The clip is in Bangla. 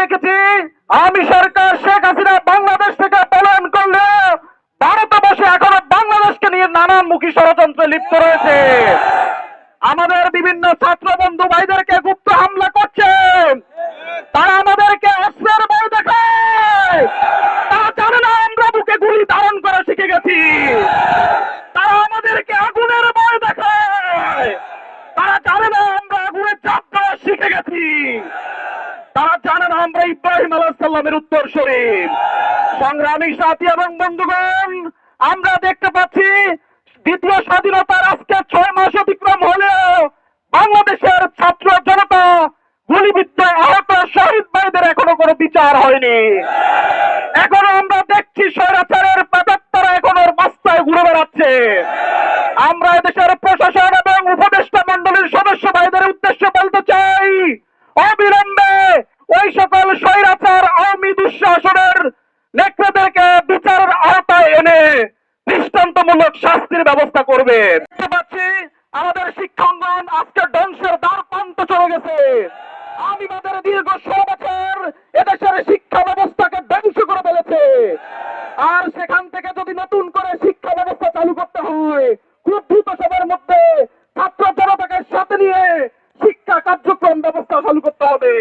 দেখেছি, আমি সরকার শেখ হাসিনা বাংলাদেশ থেকে পলায়ন করলে ভারতে বসে এখনও বাংলাদেশকে নিয়ে নানানমুখী ষড়যন্ত্রে লিপ্ত রয়েছে। আমাদের বিভিন্ন ছাত্র বন্ধু ভাইদেরকে গুপ্ত হামলা করছে। তারা আমাদেরকে অস্ত্রের ভয় দেখায়। তারা জানে না আমরা বুকে গুলি ধারণ করে শিখে গেছি। তারা আমাদেরকে আগুনের ভয় দেখায়। তারা জানে না আমরা আগুনের চাপ দেওয়া শিখে গেছি। তারা জানে না আমরা ইব্রাহিম আলাহ সাল্লামের উত্তর শরীফ। সংগ্রামী সাথী এবং বন্ধুগণ, আমরা দেখতে পাচ্ছি দ্বিতীয় স্বাধীনতার আজকে ছয় মাস অতিক্রম বিচার হয়নি। এখনও আমরা দেখছি স্বৈরাচারের প্রেতাত্মারা এখন ওর বাস্তায় ঘুরে বেড়াচ্ছে। আমরা এদেশের প্রশাসন এবং উপদেষ্টা মন্ডলীর সদস্য ভাইদের উদ্দেশ্যে বলতে চাই, অবিলম্বে ওই সকল স্বৈরাচার আওয়ামী দুঃশাসনের নেকড়েদেরকে বিচারের আওতায় এনে দৃষ্টান্তমূলক শাস্তির ব্যবস্থা করবে পাচ্ছি, আমাদের শিক্ষাঙ্গন আজকে ধ্বংসের দ্বার প্রান্ত চলে গেছে। আমিবাদের দীর্ঘ ষোলো বছর আর সেখান থেকে যদি নতুন করে শিক্ষা ব্যবস্থা চালু করতে হয়, খুব দ্রুত সবার মধ্যে ছাত্র জনতাকে সাথে নিয়ে শিক্ষা কার্যক্রম ব্যবস্থা চালু করতে হবে।